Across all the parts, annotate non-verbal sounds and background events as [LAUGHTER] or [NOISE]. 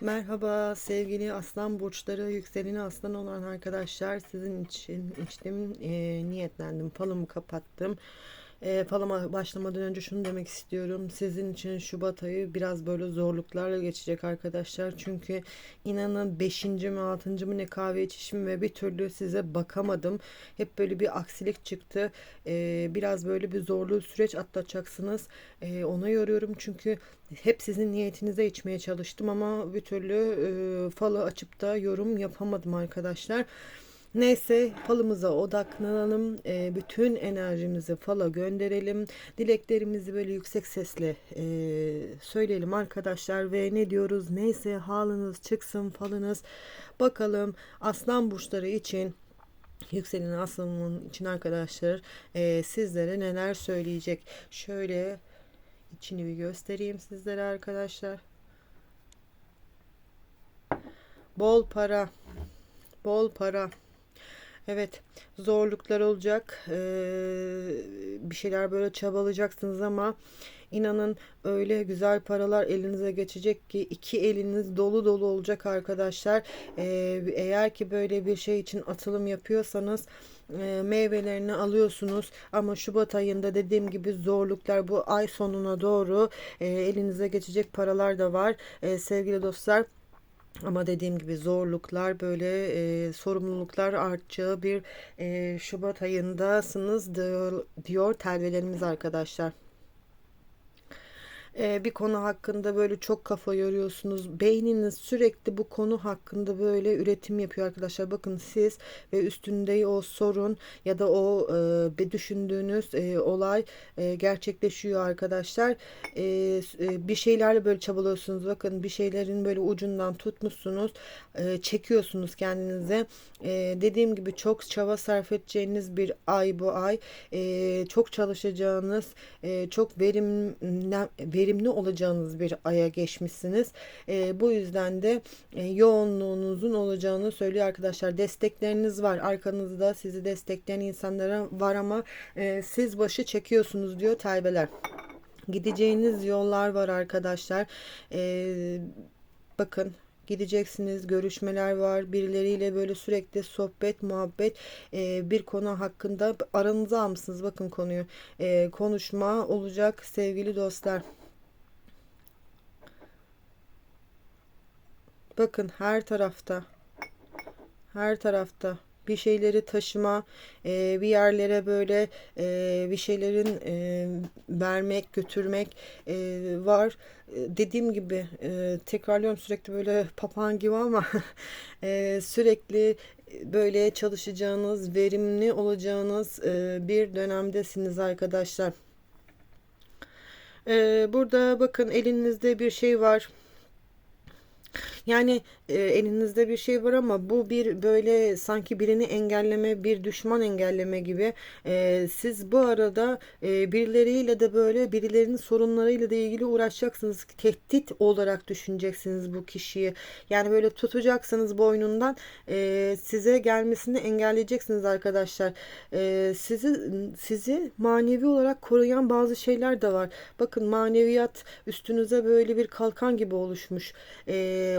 Merhaba sevgili aslan burçları, yükseleni aslan olan arkadaşlar. Sizin için içtim, e, niyetlendim, falımı kapattım. E, falıma başlamadan önce şunu demek istiyorum. Sizin için Şubat ayı biraz böyle zorluklarla geçecek arkadaşlar. Çünkü inanın 5. mi 6. mı ne kahve içişim ve bir türlü size bakamadım. Hep böyle bir aksilik çıktı. E, biraz böyle bir zorlu süreç atlatacaksınız. E, ona yoruyorum çünkü hep sizin niyetinize içmeye çalıştım ama bir türlü e, falı açıp da yorum yapamadım arkadaşlar. Neyse falımıza odaklanalım. E, bütün enerjimizi fala gönderelim. Dileklerimizi böyle yüksek sesle e, söyleyelim arkadaşlar ve ne diyoruz? Neyse halınız çıksın falınız. Bakalım aslan burçları için yükselen aslanın için arkadaşlar e, sizlere neler söyleyecek. Şöyle içini bir göstereyim sizlere arkadaşlar. Bol para. Bol para. Evet, zorluklar olacak. Ee, bir şeyler böyle çabalayacaksınız ama inanın öyle güzel paralar elinize geçecek ki iki eliniz dolu dolu olacak arkadaşlar. Ee, eğer ki böyle bir şey için atılım yapıyorsanız e, meyvelerini alıyorsunuz ama Şubat ayında dediğim gibi zorluklar bu ay sonuna doğru e, elinize geçecek paralar da var. E, sevgili dostlar ama dediğim gibi zorluklar böyle e, sorumluluklar artacağı bir e, Şubat ayındasınız diyor, diyor telvelerimiz arkadaşlar e, bir konu hakkında böyle çok kafa yoruyorsunuz. Beyniniz sürekli bu konu hakkında böyle üretim yapıyor arkadaşlar. Bakın siz ve üstünde o sorun ya da o e, düşündüğünüz e, olay e, gerçekleşiyor arkadaşlar. E, e, bir şeylerle böyle çabalıyorsunuz. Bakın bir şeylerin böyle ucundan tutmuşsunuz. E, çekiyorsunuz kendinize. E, dediğim gibi çok çaba sarf edeceğiniz bir ay bu ay. E, çok çalışacağınız, e, çok verim, verim verimli olacağınız bir aya geçmişsiniz. E, bu yüzden de e, yoğunluğunuzun olacağını söylüyor arkadaşlar. Destekleriniz var. Arkanızda sizi destekleyen insanlara var ama e, siz başı çekiyorsunuz diyor telbeler. Gideceğiniz yollar var arkadaşlar. Ee, bakın gideceksiniz görüşmeler var birileriyle böyle sürekli sohbet muhabbet e, bir konu hakkında aranıza almışsınız bakın konuyu e, konuşma olacak sevgili dostlar Bakın her tarafta. Her tarafta bir şeyleri taşıma, e, bir yerlere böyle e, bir şeylerin e, vermek, götürmek e, var. E, dediğim gibi e, tekrarlıyorum sürekli böyle papağan gibi ama [LAUGHS] e, sürekli böyle çalışacağınız, verimli olacağınız e, bir dönemdesiniz arkadaşlar. E, burada bakın elinizde bir şey var yani e, elinizde bir şey var ama bu bir böyle sanki birini engelleme, bir düşman engelleme gibi. E, siz bu arada e, birileriyle de böyle birilerinin sorunlarıyla da ilgili uğraşacaksınız. Tehdit olarak düşüneceksiniz bu kişiyi. Yani böyle tutacaksınız boynundan size gelmesini engelleyeceksiniz arkadaşlar. Sizi sizi manevi olarak koruyan bazı şeyler de var. Bakın maneviyat üstünüze böyle bir kalkan gibi oluşmuş.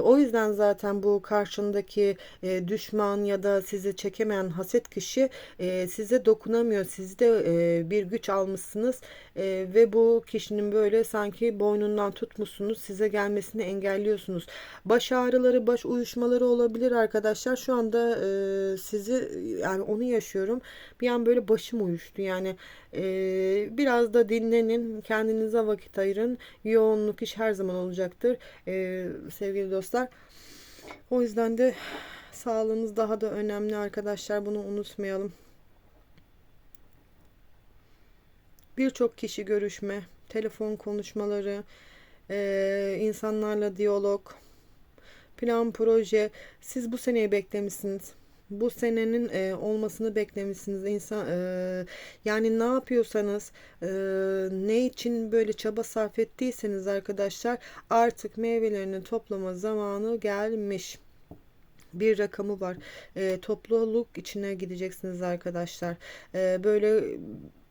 O yüzden zaten bu karşındaki e, düşman ya da sizi çekemeyen haset kişi e, size dokunamıyor. Siz de e, bir güç almışsınız e, ve bu kişinin böyle sanki boynundan tutmuşsunuz. Size gelmesini engelliyorsunuz. Baş ağrıları, baş uyuşmaları olabilir arkadaşlar. Şu anda e, sizi yani onu yaşıyorum. Bir an böyle başım uyuştu. Yani e, biraz da dinlenin. Kendinize vakit ayırın. Yoğunluk iş her zaman olacaktır. E, sevgili dostlar. O yüzden de sağlığınız daha da önemli arkadaşlar. Bunu unutmayalım. Birçok kişi görüşme, telefon konuşmaları, e, insanlarla diyalog, plan, proje. Siz bu seneyi beklemişsiniz bu senenin e, olmasını beklemişsiniz. İnsan e, yani ne yapıyorsanız e, ne için böyle çaba sarf ettiyseniz arkadaşlar artık meyvelerini toplama zamanı gelmiş. Bir rakamı var. E, topluluk içine gideceksiniz arkadaşlar. E, böyle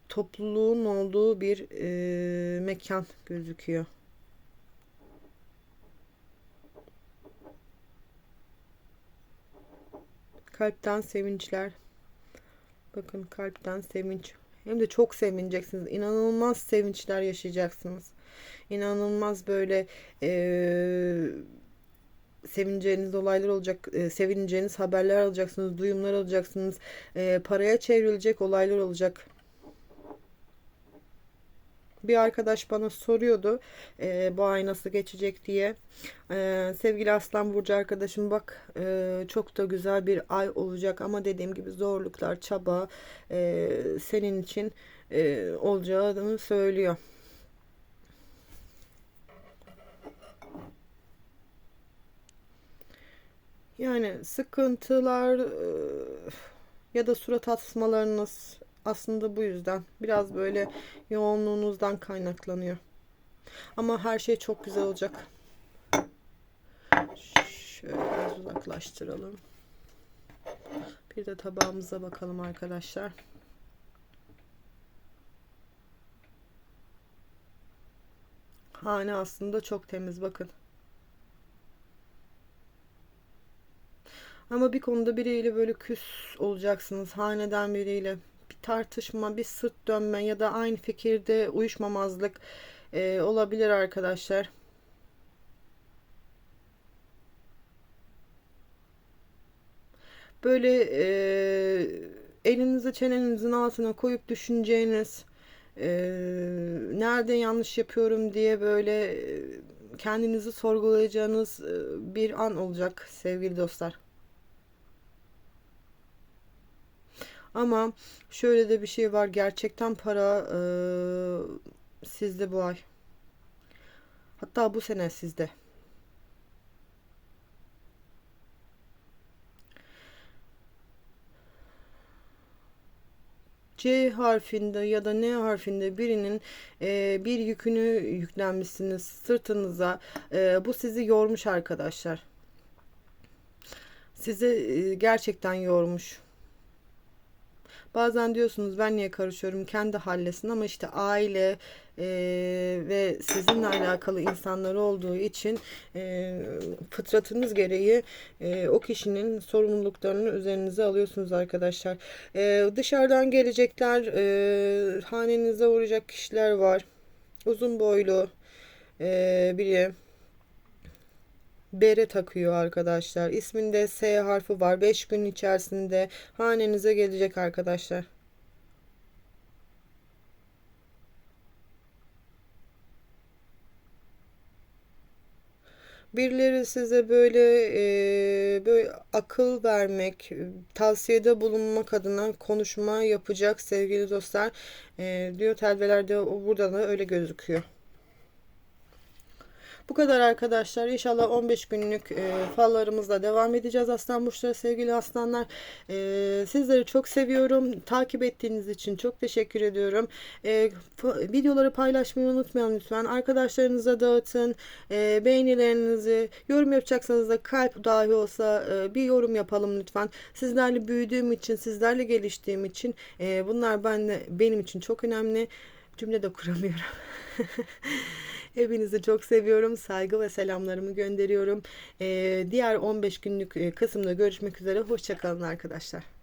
topluluğun olduğu bir e, mekan gözüküyor Kalpten sevinçler. Bakın kalpten sevinç. Hem de çok sevineceksiniz. İnanılmaz sevinçler yaşayacaksınız. İnanılmaz böyle eee sevineceğiniz olaylar olacak, e, sevineceğiniz haberler alacaksınız, duyumlar alacaksınız, e, paraya çevrilecek olaylar olacak. Bir arkadaş bana soruyordu e, bu ay nasıl geçecek diye. E, sevgili Aslan Burcu arkadaşım bak e, çok da güzel bir ay olacak ama dediğim gibi zorluklar, çaba e, senin için e, olacağını söylüyor. Yani sıkıntılar e, ya da surat asmalarınız aslında bu yüzden biraz böyle yoğunluğunuzdan kaynaklanıyor. Ama her şey çok güzel olacak. Şöyle biraz uzaklaştıralım. Bir de tabağımıza bakalım arkadaşlar. Hane aslında çok temiz bakın. Ama bir konuda biriyle böyle küs olacaksınız. Haneden biriyle bir tartışma, bir sırt dönme ya da aynı fikirde uyuşmamazlık e, olabilir arkadaşlar. Böyle e, elinizi çenenizin altına koyup düşüneceğiniz e, nerede yanlış yapıyorum diye böyle e, kendinizi sorgulayacağınız e, bir an olacak sevgili dostlar. Ama şöyle de bir şey var. Gerçekten para e, sizde bu ay. Hatta bu sene sizde. C harfinde ya da N harfinde birinin e, bir yükünü yüklenmişsiniz sırtınıza. E, bu sizi yormuş arkadaşlar. Sizi e, gerçekten yormuş. Bazen diyorsunuz ben niye karışıyorum kendi hallesin ama işte aile e, ve sizinle alakalı insanlar olduğu için e, fıtratınız gereği e, o kişinin sorumluluklarını üzerinize alıyorsunuz arkadaşlar. E, dışarıdan gelecekler e, hanenize uğrayacak kişiler var. Uzun boylu e, biri bere takıyor arkadaşlar. İsminde S harfi var. 5 gün içerisinde hanenize gelecek arkadaşlar. Birileri size böyle e, böyle akıl vermek, tavsiyede bulunmak adına konuşma yapacak sevgili dostlar. E, diyor telvelerde o burada da öyle gözüküyor. Bu kadar arkadaşlar. İnşallah 15 günlük e, fallarımızla devam edeceğiz aslan burçları sevgili aslanlar. E, sizleri çok seviyorum. Takip ettiğiniz için çok teşekkür ediyorum. E, videoları paylaşmayı unutmayın lütfen. Arkadaşlarınıza dağıtın. E, beğenilerinizi, yorum yapacaksanız da kalp dahi olsa e, bir yorum yapalım lütfen. Sizlerle büyüdüğüm için, sizlerle geliştiğim için e, bunlar ben benim için çok önemli. Cümle de kuramıyorum. [LAUGHS] Hepinizi çok seviyorum. Saygı ve selamlarımı gönderiyorum. Ee, diğer 15 günlük e, kısımda görüşmek üzere. Hoşçakalın arkadaşlar.